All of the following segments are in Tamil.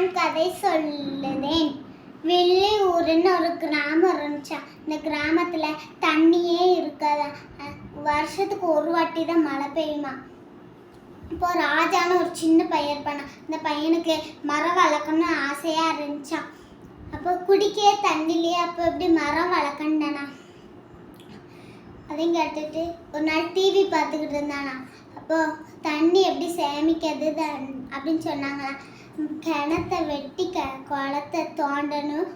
நான் கதை சொல்லுதேன். வெள்ளியூருன்னு ஒரு கிராமம் இருந்துச்சா? இந்த கிராமத்துல தண்ணியே இருக்காதா? அஹ் வருஷத்துக்கு ஒரு வாட்டி தான் மழை பெய்யுமா? இப்போ ராஜான்னு ஒரு சின்ன பையன் இருப்பானா? இந்த பையனுக்கு மரம் வளர்க்கணும்னு ஆசையா இருந்துச்சான் அப்போ குடிக்கே தண்ணிலேயே அப்போ எப்படி மரம் வளர்க்கண்டானா அதையும் கேட்டுட்டு ஒரு நாள் டிவி பார்த்துக்கிட்டு இருந்தானா? அப்போ தண்ணி எப்படி சேமிக்கிறது அப்படின்னு சொன்னாங்களா? கிணத்தை வெட்டி க குளத்தை தோண்டணும்.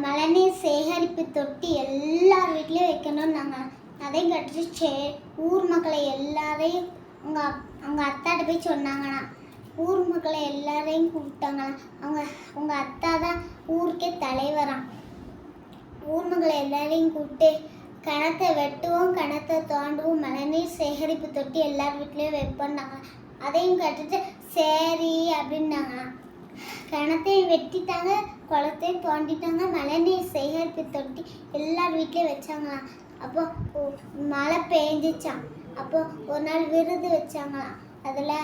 மழைநீர் சேகரிப்பு தொட்டி எல்லார் வீட்லேயும் வைக்கணும்னாங்க அதையும் கட்டி சே ஊர் மக்களை எல்லாரையும் அவங்க அப்- அவங்க அத்தாட்ட போய் சொன்னாங்கண்ணா. ஊர் மக்களை எல்லாரையும் கூப்பிட்டாங்கண்ணா. அவங்க அவங்க அத்தா தான் ஊருக்கே தலைவரான் ஊர் மக்களை எல்லாரையும் கூப்பிட்டு கிணத்தை வெட்டுவோம் கிணத்தை தோண்டுவோம் மழைநீர் சேகரிப்பு தொட்டி எல்லார் வீட்லேயும் வைப்போம்னாங்க. அதையும் கேட்டுட்டு சரி அப்படின்னாங்க. கிணத்தையும் வெட்டிட்டாங்க குளத்தையும் தோண்டிட்டாங்க மழைநீர் சேகரிப்பு தொட்டி எல்லார் வீட்லேயும் வச்சாங்களாம். அப்போ மழை பெஞ்சிச்சான் அப்போ ஒரு நாள் விருது வச்சாங்களாம். அதில்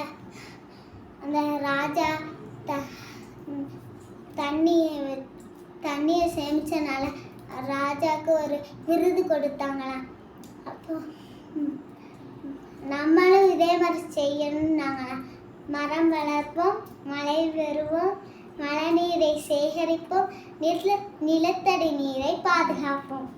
அந்த ராஜா த தண்ணியை வெ- தண்ணியை சேமிச்சனால ராஜாவுக்கு ஒரு விருது கொடுத்தாங்களாம். அப்போ நம்மளும் இதே மாதிரி செய்யணும்னு மரம் வளர்ப்போம் மழை பெறுவோம் மழை நீரை சேகரிப்போம் நிலத்தடி நீரை பாதுகாப்போம்.